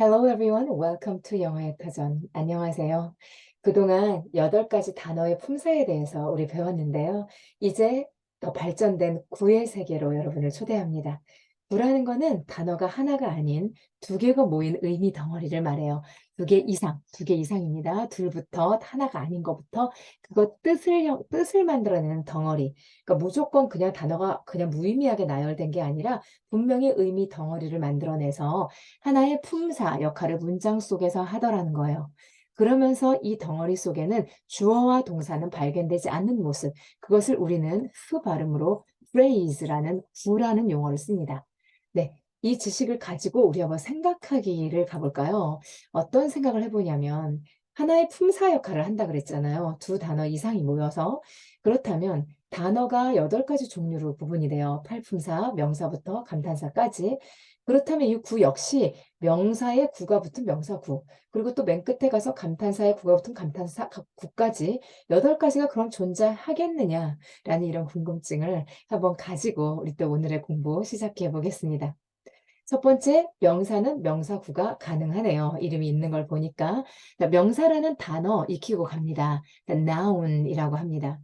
Hello everyone, welcome to 영어의 터전. 안녕하세요. 그동안 여덟 가지 단어의 품사에 대해서 우리 배웠는데요. 이제 더 발전된 구의 세계로 여러분을 초대합니다. 구라는 거는 단어가 하나가 아닌 두 개가 모인 의미 덩어리를 말해요. 두 개 이상, 두 개 이상입니다. 둘부터 하나가 아닌 것부터 그거 뜻을 형- 뜻을 만들어내는 덩어리. 그러니까 무조건 그냥 단어가 그냥 무의미하게 나열된 게 아니라 분명히 의미 덩어리를 만들어내서 하나의 품사 역할을 문장 속에서 하더라는 거예요. 그러면서 이 덩어리 속에는 주어와 동사는 발견되지 않는 모습, 그것을 우리는 프 발음으로 phrase라는 구라는 용어를 씁니다. 네, 이 지식을 가지고 우리 한번 생각하기를 가볼까요? 어떤 생각을 해보냐면 하나의 품사 역할을 한다 그랬잖아요. 두 단어 이상이 모여서 그렇다면 단어가 여덟 가지 종류로 구분이 돼요. 팔품사, 명사부터 감탄사까지. 그렇다면 이 구 역시 명사의 구가 붙은 명사구, 그리고 또 맨 끝에 가서 감탄사의 구가 붙은 감탄사 구까지 여덟 가지가 그럼 존재하겠느냐라는 이런 궁금증을 한번 가지고 우리 또 오늘의 공부 시작해 보겠습니다. 첫 번째, 명사는 명사구가 가능하네요. 이름이 있는 걸 보니까. 자, 명사라는 단어 익히고 갑니다. 자, noun이라고 합니다.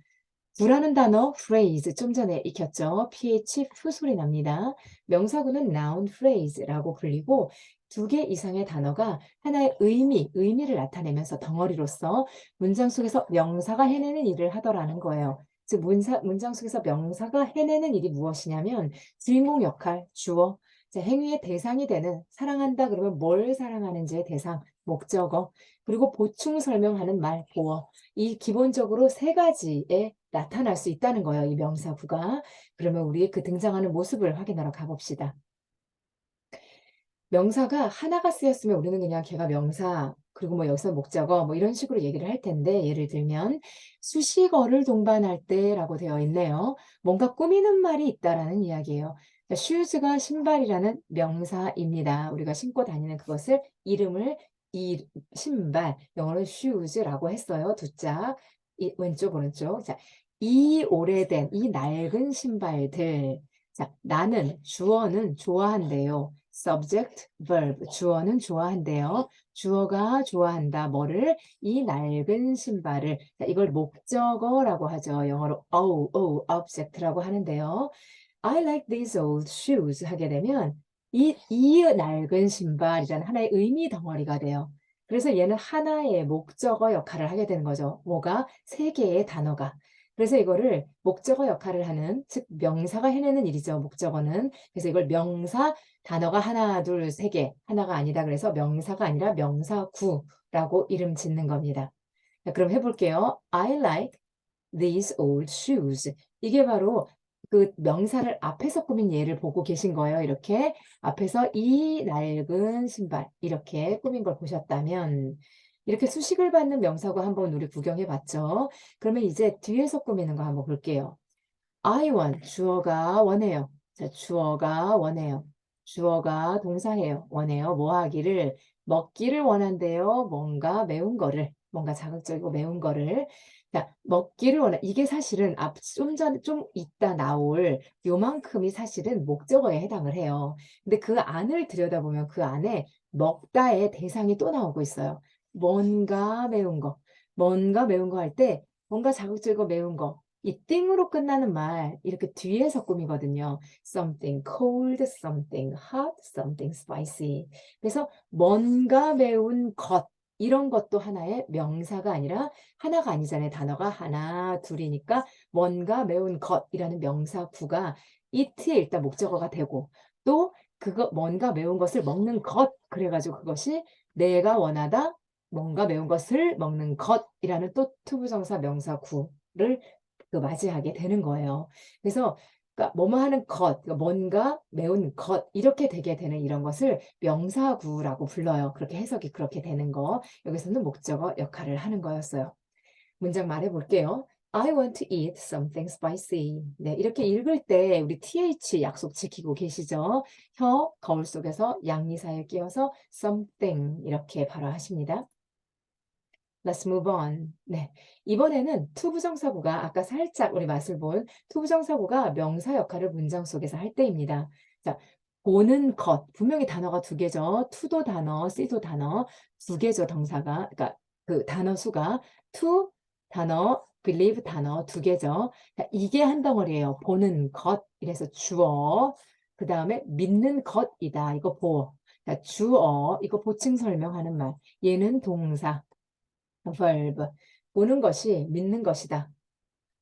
구라는 단어 phrase 좀 전에 익혔죠. ph 프 소리 납니다. 명사구는 noun phrase라고 불리고 두 개 이상의 단어가 하나의 의미, 의미를 나타내면서 덩어리로서 문장 속에서 명사가 해내는 일을 하더라는 거예요. 즉 문사, 문장 속에서 명사가 해내는 일이 무엇이냐면 주인공 역할, 주어, 자, 행위의 대상이 되는 사랑한다 그러면 뭘 사랑하는지의 대상, 목적어, 그리고 보충 설명하는 말, 보어. 이 기본적으로 세 가지에 나타날 수 있다는 거예요. 이 명사구가. 그러면 우리 그 등장하는 모습을 확인하러 가봅시다. 명사가 하나가 쓰였으면 우리는 그냥 걔가 명사, 그리고 뭐 여기서 목적어, 뭐 이런 식으로 얘기를 할 텐데, 예를 들면, 수식어를 동반할 때라고 되어 있네요. 뭔가 꾸미는 말이 있다라는 이야기예요. 슈즈가 신발이라는 명사입니다. 우리가 신고 다니는 그것을 이름을 이 신발, 영어로 shoes라고 했어요. 두 짝, 이, 왼쪽, 오른쪽. 자, 이 오래된, 이 낡은 신발들. 자, 나는, 주어는 좋아한대요. subject, verb. 주어는 좋아한대요. 주어가 좋아한다. 뭐를? 이 낡은 신발을. 자, 이걸 목적어라고 하죠. 영어로 oh, oh, object라고 하는데요. I like these old shoes 하게 되면 이, 이 낡은 신발이라는 하나의 의미 덩어리가 돼요. 그래서 얘는 하나의 목적어 역할을 하게 되는 거죠. 뭐가? 세 개의 단어가. 그래서 이거를 목적어 역할을 하는, 즉 명사가 해내는 일이죠. 목적어는. 그래서 이걸 명사, 단어가 하나, 둘, 세 개. 하나가 아니다. 그래서 명사가 아니라 명사구라고 이름 짓는 겁니다. 자, 그럼 해볼게요. I like these old shoes. 이게 바로 그 명사를 앞에서 꾸민 예를 보고 계신 거예요. 이렇게 앞에서 이 낡은 신발 이렇게 꾸민 걸 보셨다면 이렇게 수식을 받는 명사구 한번 우리 구경해 봤죠. 그러면 이제 뒤에서 꾸미는 거 한번 볼게요. I want 주어가 원해요. 자, 주어가 원해요. 주어가 동사예요. 원해요. 뭐 하기를 먹기를 원한대요. 뭔가 매운 거를 뭔가 자극적이고 매운 거를 자, 먹기를 원해. 이게 사실은 앞, 좀 전, 좀 이따 나올 요만큼이 사실은 목적어에 해당을 해요. 근데 그 안을 들여다보면 그 안에 먹다의 대상이 또 나오고 있어요. 뭔가 매운 거. 뭔가 매운 거 할 때 뭔가 자극적이고 매운 거. 이 띵으로 끝나는 말 이렇게 뒤에서 꾸미거든요. something cold, something hot, something spicy. 그래서 뭔가 매운 것 이런 것도 하나의 명사가 아니라 하나가 아니잖아요. 단어가 하나, 둘이니까 뭔가 매운 것이라는 명사구가 it의 일단 목적어가 되고 또 그거 뭔가 매운 것을 먹는 것 그래가지고 그것이 내가 원하다 뭔가 매운 것을 먹는 것이라는 또 투부정사 명사구를 그 맞이하게 되는 거예요. 그래서 그러니까 뭐뭐 하는 것, 그러니까 뭔가 매운 것 이렇게 되게 되는 이런 것을 명사구라고 불러요. 그렇게 해석이 그렇게 되는 거. 여기서는 목적어 역할을 하는 거였어요. 문장 말해 볼게요. I want to eat something spicy. 네, 이렇게 읽을 때 우리 th 약속 지키고 계시죠? 혀 거울 속에서 양리 사이에 끼워서 something 이렇게 바로 하십니다. Let's move on. 네. 이번에는 투부정사구가 아까 살짝 우리 맛을 본 투부정사구가 명사 역할을 문장 속에서 할 때입니다. 자, 보는 것. 분명히 단어가 두 개죠. to도 단어, see도 단어 두 개죠, 동사가. 그러니까 그 단어 수가 to 단어, believe 단어 두 개죠. 자, 이게 한 덩어리예요. 보는 것. 이래서 주어. 그 다음에 믿는 것이다. 이거 보어. 자, 주어. 이거 보충 설명하는 말. 얘는 동사. Verb. 보는 것이 믿는 것이다.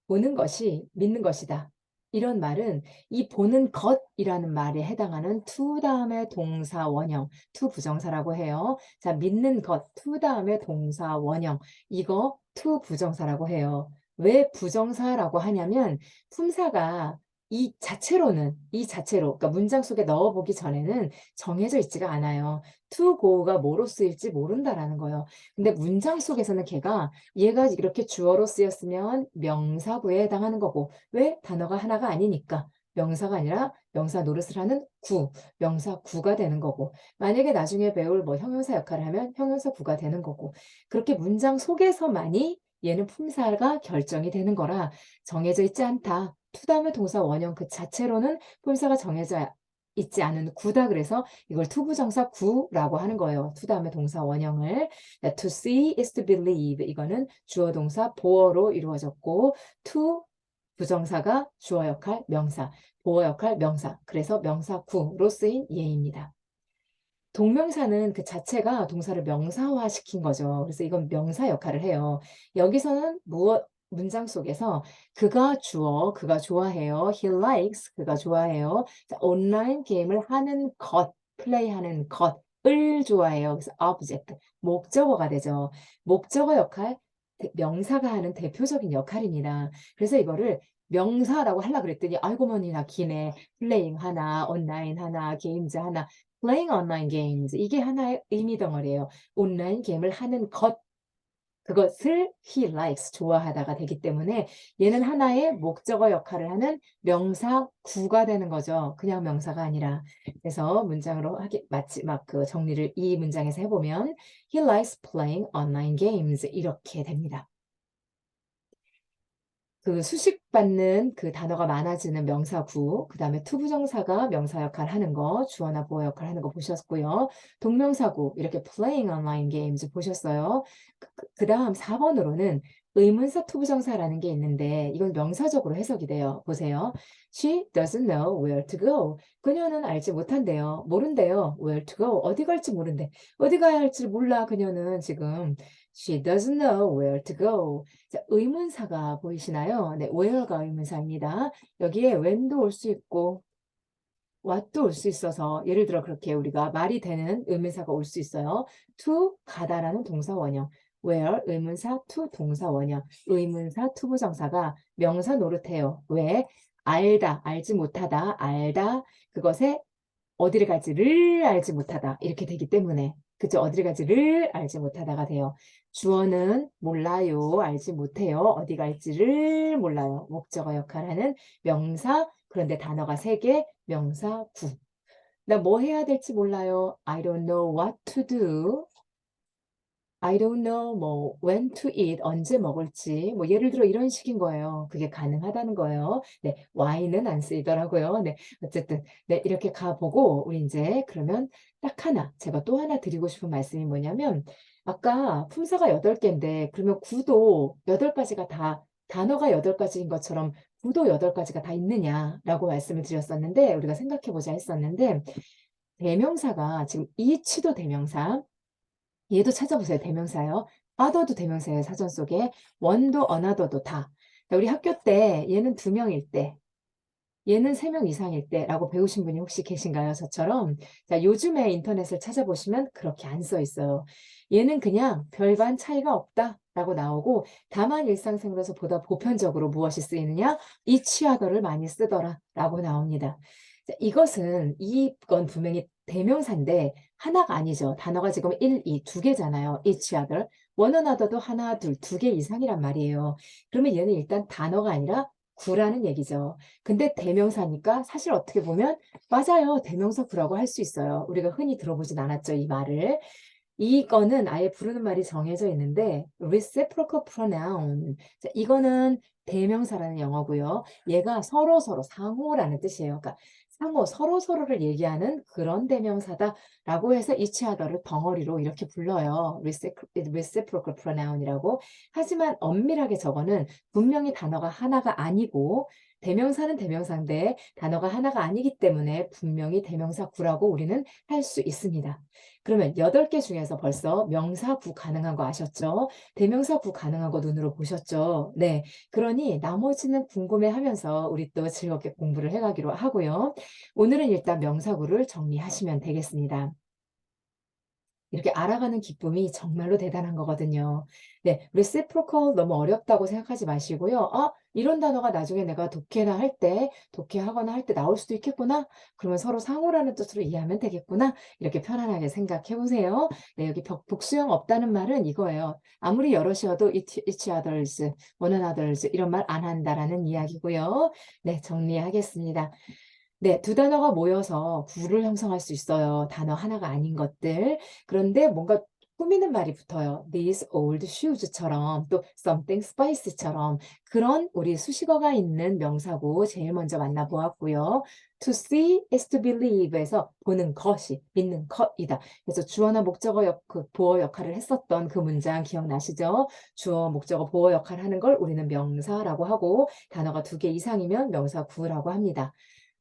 보는 것이 믿는 것이다. 이런 말은 이 보는 것이라는 말에 해당하는 to 다음에 동사 원형, to 부정사라고 해요. 자, 믿는 것, to 다음에 동사 원형, 이거 to 부정사라고 해요. 왜 부정사라고 하냐면 품사가 이 자체로는 이 자체로 그러니까 문장 속에 넣어보기 전에는 정해져 있지가 않아요. to go가 뭐로 쓰일지 모른다라는 거예요. 근데 문장 속에서는 걔가 얘가 이렇게 주어로 쓰였으면 명사구에 해당하는 거고 왜 단어가 하나가 아니니까 명사가 아니라 명사 노릇을 하는 구, 명사 구가 되는 거고 만약에 나중에 배울 뭐 형용사 역할을 하면 형용사 구가 되는 거고 그렇게 문장 속에서만이 얘는 품사가 결정이 되는 거라 정해져 있지 않다. 투 다음에 동사 원형 그 자체로는 품사가 정해져 있지 않은 구다 그래서 이걸 투부정사 구라고 하는 거예요. 투 다음에 동사 원형을 네, to see is to believe 이거는 주어 동사 보어로 이루어졌고 to 부정사가 주어 역할 명사 보어 역할 명사 그래서 명사 구로 쓰인 예입니다. 동명사는 그 자체가 동사를 명사화 시킨 거죠. 그래서 이건 명사 역할을 해요. 여기서는 무엇 문장 속에서 그가 주어, 그가 좋아해요. He likes, 그가 좋아해요. 자, 온라인 게임을 하는 것, 플레이하는 것을 좋아해요. 그래서 object, 목적어가 되죠. 목적어 역할, 대- 명사가 하는 대표적인 역할입니다. 그래서 이거를 명사라고 하려 그랬더니 아이고 머니나 기네. 플레잉 하나, 온라인 하나, 게임즈 하나. playing online games 이게 하나의 의미 덩어리예요. 온라인 게임을 하는 것 그것을 he likes 좋아하다가 되기 때문에 얘는 하나의 목적어 역할을 하는 명사 구가 되는 거죠. 그냥 명사가 아니라. 그래서 문장으로 하기 마치 막 그 정리를 이 문장에서 해보면 he likes playing online games 이렇게 됩니다. 그 수식받는 그 단어가 많아지는 명사구, 그 다음에 투부정사가 명사 역할 하는 거, 주어나 보어 역할 하는 거 보셨고요. 동명사구, 이렇게 playing online games 보셨어요. 그 다음 4번으로는 의문사 투부정사라는 게 있는데 이건 명사적으로 해석이 돼요. 보세요. She doesn't know where to go. 그녀는 알지 못한대요. 모른대요. Where to go. 어디 갈지 모른대. 어디 가야 할지 몰라. 그녀는 지금 She doesn't know where to go. 자, 의문사가 보이시나요? 네, where가 의문사입니다. 여기에 when도 올 수 있고 what도 올 수 있어서 예를 들어 그렇게 우리가 말이 되는 의문사가 올 수 있어요. to 가다라는 동사 원형. where 의문사 to 동사 원형. 의문사 to 부정사가 명사 노릇해요. 왜? 알다, 알지 못하다, 알다. 그것에 어디를 갈지를 알지 못하다. 이렇게 되기 때문에. 그죠? 어디를 갈지를 알지 못하다가 돼요. 주어는 몰라요, 알지 못해요. 어디 갈지를 몰라요. 목적어 역할하는 명사, 그런데 단어가 세 개, 명사 구. 나 뭐 해야 될지 몰라요. I don't know what to do. I don't know 뭐 when to eat 언제 먹을지 뭐 예를 들어 이런 식인 거예요. 그게 가능하다는 거예요. 네, why는 안 쓰이더라고요. 네, 어쨌든 네 이렇게 가보고 우리 이제 그러면 딱 하나 제가 또 하나 드리고 싶은 말씀이 뭐냐면 아까 품사가 여덟 개인데 그러면 구도 여덟 가지가 다 단어가 여덟 가지인 것처럼 구도 여덟 가지가 다 있느냐라고 말씀을 드렸었는데 우리가 생각해 보자 했었는데 대명사가 지금 each도 대명사 얘도 찾아보세요. 대명사요. other도 대명사예요. 사전 속에. one도 another도 다. 자, 우리 학교 때 얘는 두 명일 때, 얘는 세 명 이상일 때라고 배우신 분이 혹시 계신가요? 저처럼. 자, 요즘에 인터넷을 찾아보시면 그렇게 안 써 있어요. 얘는 그냥 별반 차이가 없다 라고 나오고 다만 일상생활에서 보다 보편적으로 무엇이 쓰이느냐? other를 많이 쓰더라 라고 나옵니다. 자, 이것은 이건 분명히 대명사인데 하나가 아니죠. 단어가 지금 1, 2, 두 개잖아요. each other. one another도 하나, 둘, 두 개 이상이란 말이에요. 그러면 얘는 일단 단어가 아니라 구라는 얘기죠. 근데 대명사니까 사실 어떻게 보면 맞아요. 대명사 구라고 할 수 있어요. 우리가 흔히 들어보진 않았죠. 이 말을. 이거는 아예 부르는 말이 정해져 있는데 reciprocal pronoun. 자, 이거는 대명사라는 영어고요. 얘가 서로 서로 상호라는 뜻이에요. 그러니까 상호 서로 서로를 얘기하는 그런 대명사다라고 해서 each other를 덩어리로 이렇게 불러요. reciprocal reciprocal pronoun이라고. 하지만 엄밀하게 저거는 분명히 단어가 하나가 아니고 대명사는 대명사인데 단어가 하나가 아니기 때문에 분명히 대명사 구라고 우리는 할 수 있습니다. 그러면 8개 중에서 벌써 명사 구 가능한 거 아셨죠? 대명사 구 가능한 거 눈으로 보셨죠? 네. 그러니 나머지는 궁금해하면서 우리 또 즐겁게 공부를 해가기로 하고요. 오늘은 일단 명사 구를 정리하시면 되겠습니다. 이렇게 알아가는 기쁨이 정말로 대단한 거거든요. 네, reciprocal 너무 어렵다고 생각하지 마시고요. 어, 이런 단어가 나중에 내가 독해나 할 때, 독해하거나 할 때 나올 수도 있겠구나. 그러면 서로 상호라는 뜻으로 이해하면 되겠구나. 이렇게 편안하게 생각해 보세요. 네, 여기 벽- 복수형 없다는 말은 이거예요. 아무리 여럿이어도 each, each others, one another's 이런 말 안 한다라는 이야기고요. 네, 정리하겠습니다. 네, 두 단어가 모여서 구를 형성할 수 있어요. 단어 하나가 아닌 것들. 그런데 뭔가 꾸미는 말이 붙어요. These old shoes처럼 또 something spice처럼 그런 우리 수식어가 있는 명사고 제일 먼저 만나보았고요. To see is to believe에서 보는 것이 믿는 것이다. 그래서 주어나 목적어 역, 그 보어 역할을 했었던 그 문장 기억나시죠? 주어, 목적어, 보어 역할을 하는 걸 우리는 명사라고 하고 단어가 두 개 이상이면 명사 구라고 합니다.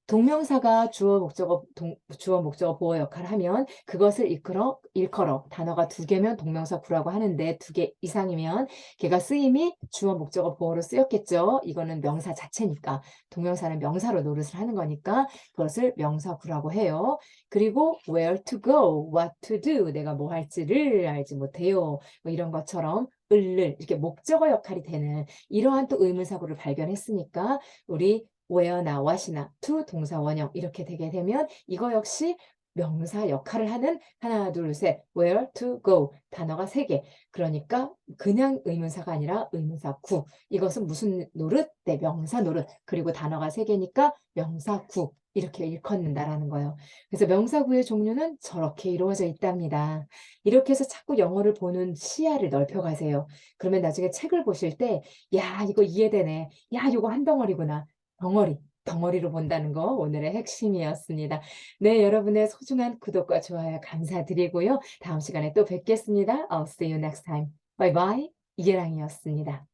동명사가 주어 목적어 동, 주어 목적어 보어 역할을 하면 그것을 일컬어 일컬어 단어가 두 개면 동명사 구라고 하는데 두 개 이상이면 걔가 쓰임이 주어 목적어 보어로 쓰였겠죠. 이거는 명사 자체니까 동명사는 명사로 노릇을 하는 거니까 그것을 명사 구라고 해요. 그리고 where to go, what to do 내가 뭐 할지를 알지 못해요. 뭐 이런 것처럼 을을 이렇게 목적어 역할이 되는 이러한 또 의문사구를 발견했으니까 우리 where나 what이나 to 동사 원형 이렇게 되게 되면 이거 역시 명사 역할을 하는 하나 둘 셋 where to go 단어가 세 개 그러니까 그냥 의문사가 아니라 의문사 구 이것은 무슨 노릇? 네 명사 노릇 그리고 단어가 세 개니까 명사 구 이렇게 일컫는다라는 거예요. 그래서 명사 구의 종류는 저렇게 이루어져 있답니다. 이렇게 해서 자꾸 영어를 보는 시야를 넓혀가세요. 그러면 나중에 책을 보실 때 야 이거 이해되네. 야 이거 한 덩어리구나. 덩어리, 덩어리로 본다는 거 오늘의 핵심이었습니다. 네, 여러분의 소중한 구독과 좋아요 감사드리고요. 다음 시간에 또 뵙겠습니다. I'll see you next time. Bye bye. 이계랑이었습니다.